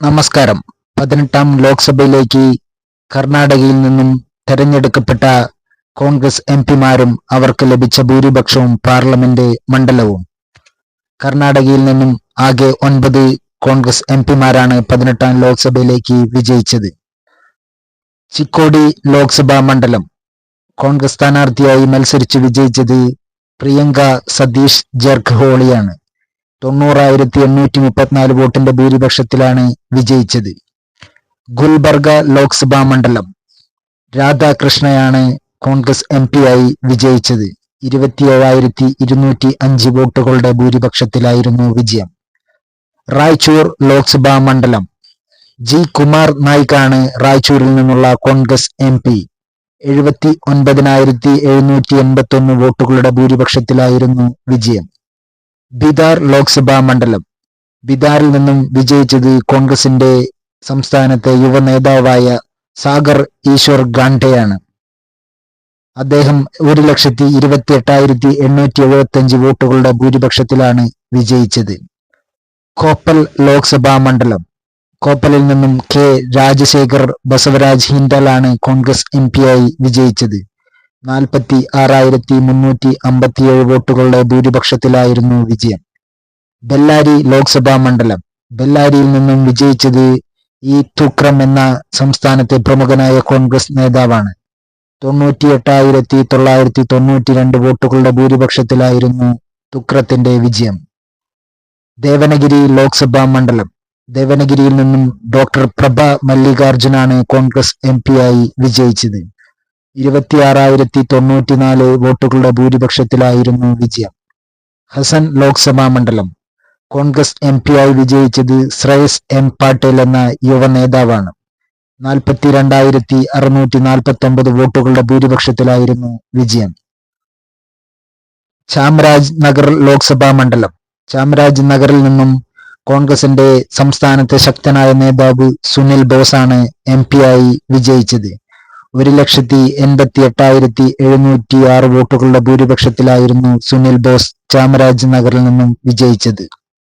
നമസ്കാരം. പതിനെട്ടാം ലോക്സഭയിലേക്ക് കർണാടകയിൽ നിന്നും തെരഞ്ഞെടുക്കപ്പെട്ട കോൺഗ്രസ് എം പിമാരും അവർക്ക് ലഭിച്ച ഭൂരിപക്ഷവും പാർലമെന്റ് മണ്ഡലവും. കർണാടകയിൽ നിന്നും ആകെ ഒൻപത് കോൺഗ്രസ് എം പിമാരാണ് പതിനെട്ടാം ലോക്സഭയിലേക്ക് വിജയിച്ചത്. ചിക്കോടി ലോക്സഭാ മണ്ഡലം. കോൺഗ്രസ് സ്ഥാനാർത്ഥിയായി മത്സരിച്ച് വിജയിച്ചത് പ്രിയങ്ക സതീഷ് ജർഖ്ഹോളിയാണ്. തൊണ്ണൂറായിരത്തി എണ്ണൂറ്റി മുപ്പത്തിനാല് വോട്ടിന്റെ ഭൂരിപക്ഷത്തിലാണ് വിജയിച്ചത്. ഗുൽബർഗ ലോക്സഭാ മണ്ഡലം. രാധാകൃഷ്ണയാണ് കോൺഗ്രസ് എം ആയി വിജയിച്ചത്. ഇരുപത്തിയേഴായിരത്തി ഇരുന്നൂറ്റി അഞ്ച് വോട്ടുകളുടെ ഭൂരിപക്ഷത്തിലായിരുന്നു വിജയം. റായ്ചൂർ ലോക്സഭാ മണ്ഡലം. ജി. കുമാർ നായിക്കാണ് റായ്ചൂരിൽ നിന്നുള്ള കോൺഗ്രസ് എം പി. എഴുപത്തി ഒൻപതിനായിരത്തി എഴുന്നൂറ്റി എൺപത്തി ഒന്ന് വോട്ടുകളുടെ ഭൂരിപക്ഷത്തിലായിരുന്നു വിജയം. ബിദാർ ലോക്സഭാ മണ്ഡലം. ബിദാറിൽ നിന്നും വിജയിച്ചത് കോൺഗ്രസിന്റെ സംസ്ഥാനത്തെ യുവ നേതാവായ സാഗർ ഈശ്വർ ഗാണ്ഡെയാണ്. അദ്ദേഹം ഒരു ലക്ഷത്തി ഇരുപത്തി എട്ടായിരത്തി എണ്ണൂറ്റി എഴുപത്തി അഞ്ച് വോട്ടുകളുടെ ഭൂരിപക്ഷത്തിലാണ് വിജയിച്ചത്. കോപ്പൽ ലോക്സഭാ മണ്ഡലം. കോപ്പലിൽ നിന്നും കെ രാജശേഖർ ബസവരാജ് ഹിൻഡലാണ് കോൺഗ്രസ് എം പിയായി വിജയിച്ചത്. നാൽപ്പത്തി ആറായിരത്തി മുന്നൂറ്റി അമ്പത്തിയേഴ് വോട്ടുകളുടെ ഭൂരിപക്ഷത്തിലായിരുന്നു വിജയം. ബെല്ലാരി ലോക്സഭാ മണ്ഡലം. ബെല്ലാരിയിൽ നിന്നും വിജയിച്ചത് ഈ തുക്രം എന്ന സംസ്ഥാനത്തെ പ്രമുഖനായ കോൺഗ്രസ് നേതാവാണ്. തൊണ്ണൂറ്റി എട്ടായിരത്തി തൊള്ളായിരത്തി തൊണ്ണൂറ്റി രണ്ട് വോട്ടുകളുടെ ഭൂരിപക്ഷത്തിലായിരുന്നു തുക്രത്തിന്റെ വിജയം. ദേവനഗിരി ലോക്സഭാ മണ്ഡലം. ദേവനഗിരിയിൽ നിന്നും ഡോക്ടർ പ്രഭ മല്ലികാർജുനാണ് കോൺഗ്രസ് എം ആയി വിജയിച്ചത്. ഇരുപത്തിയാറായിരത്തി തൊണ്ണൂറ്റിനാല് വോട്ടുകളുടെ ഭൂരിപക്ഷത്തിലായിരുന്നു വിജയം. ഹസൻ ലോക്സഭാ മണ്ഡലം. കോൺഗ്രസ് എം ആയി വിജയിച്ചത് ശ്രേയസ് എം പാട്ടേൽ എന്ന യുവ നേതാവാണ്. നാൽപ്പത്തി രണ്ടായിരത്തി അറുന്നൂറ്റി നാൽപ്പത്തി ഒമ്പത് വോട്ടുകളുടെ ഭൂരിപക്ഷത്തിലായിരുന്നു വിജയം. ചാമരാജ് നഗർ ലോക്സഭാ മണ്ഡലം. ചാമരാജ് നഗറിൽ നിന്നും കോൺഗ്രസിന്റെ സംസ്ഥാനത്തെ ശക്തനായ നേതാവ് സുനിൽ ബോസാണ് എം ആയി വിജയിച്ചത്. ഒരു ലക്ഷത്തി എൺപത്തി എട്ടായിരത്തി എഴുന്നൂറ്റി ആറ് വോട്ടുകളുടെ ഭൂരിപക്ഷത്തിലായിരുന്നു സുനിൽ ബോസ് ചാമരാജ് നഗറിൽ നിന്നും വിജയിച്ചത്.